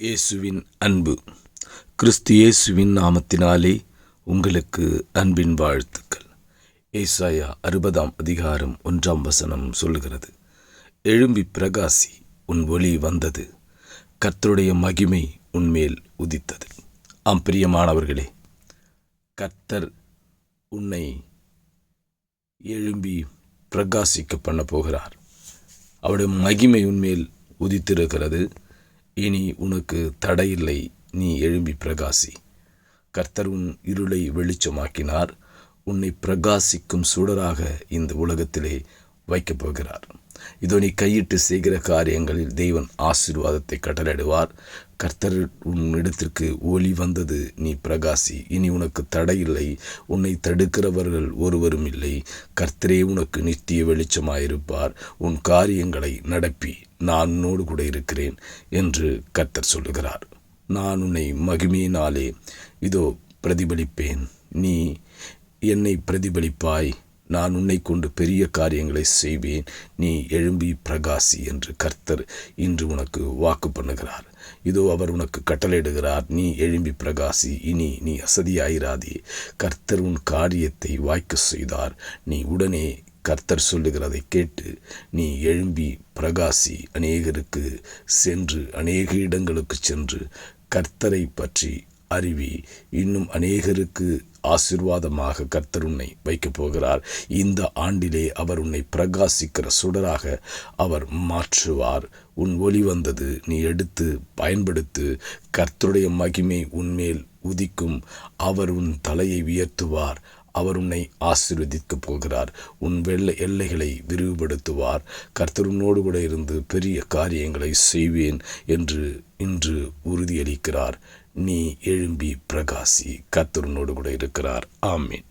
இயேசுவின் அன்பு. கிறிஸ்து இயேசுவின் நாமத்தினாலே உங்களுக்கு அன்பின் வாழ்த்துக்கள். ஏசாயா அறுபதாம் அதிகாரம் ஒன்றாம் வசனம் சொல்லுகிறது. எழும்பி பிரகாசி உன் ஒளி வந்தது. கர்த்தருடைய மகிமை உன்மேல் உதித்தது. ஆம் பிரியமானவர்களே கர்த்தர் உன்னை எழும்பி பிரகாசிக்க பண்ண போகிறார். அவருடைய மகிமை உன்மேல் உதித்திருக்கிறது. இனி உனக்கு தடையில்லை நீ எழும்பி பிரகாசி. கர்த்தர் உன் இருளை வெளிச்சமாக்கினார். உன்னை பிரகாசிக்கும் சுடராக இந்த உலகத்திலே வைக்கப் போகிறார். இதோ நீ கையிட்டு செய்கிற காரியங்களில் தெய்வன் ஆசீர்வாதத்தை கட்டளையிடுவார். கர்த்தர் உன்னிடத்திற்கு ஒளி வந்தது நீ பிரகாசி. இனி உனக்கு தடையில்லை உன்னை தடுக்கிறவர்கள் ஒருவரும் இல்லை. கர்த்தரே உனக்கு நித்திய வெளிச்சமாயிருப்பார். உன் காரியங்களை நடப்பி நான் உன்னோடு கூட இருக்கிறேன் என்று கர்த்தர் சொல்லுகிறார். நான் உன்னை மகிமையினாலே இதோ பிரதிபலிப்பேன். நீ என்னை பிரதிபலிப்பாய். நான் உன்னை கொண்டு பெரிய காரியங்களை செய்வேன். நீ எழும்பி பிரகாசி என்று கர்த்தர் இன்று உனக்கு வாக்கு பண்ணுகிறார். இதோ அவர் உனக்கு கட்டளையிடுகிறார். நீ எழும்பி பிரகாசி இனி நீ அசதியாயிராதே. கர்த்தர் உன் காரியத்தை வாய்க்க செய்தார். நீ உடனே கர்த்தர் சொல்லுகிறதை கேட்டு நீ எழும்பி பிரகாசி அநேகருக்கு சென்று அநேக இடங்களுக்கு சென்று கர்த்தரை பற்றி அறிவி. இன்னும் அநேகருக்கு ஆசிர்வாதமாக கர்த்தர் உன்னை வைக்கப் போகிறார். இந்த ஆண்டிலே அவர் உன்னை பிரகாசிக்கிற சுடராக அவர் மாற்றுவார். உன் ஒளி வந்தது நீ எடுத்து பயன்படுத்து கர்த்தருடைய மகிமை உன்மேல் உதிக்கும். அவர் உன் தலையை உயர்த்துவார். அவர் உன்னை ஆசீர்வதிக்கப் போகிறார். உன் வெள்ள எல்லைகளை விரிவுபடுத்துவார். கர்த்தருனோடு கூட இருந்து பெரிய காரியங்களை செய்வேன் என்று இன்று உறுதியளிக்கிறார். நீ எழும்பி பிரகாசி கத்தருனோடு கூட இருக்கிறார். ஆமீன்.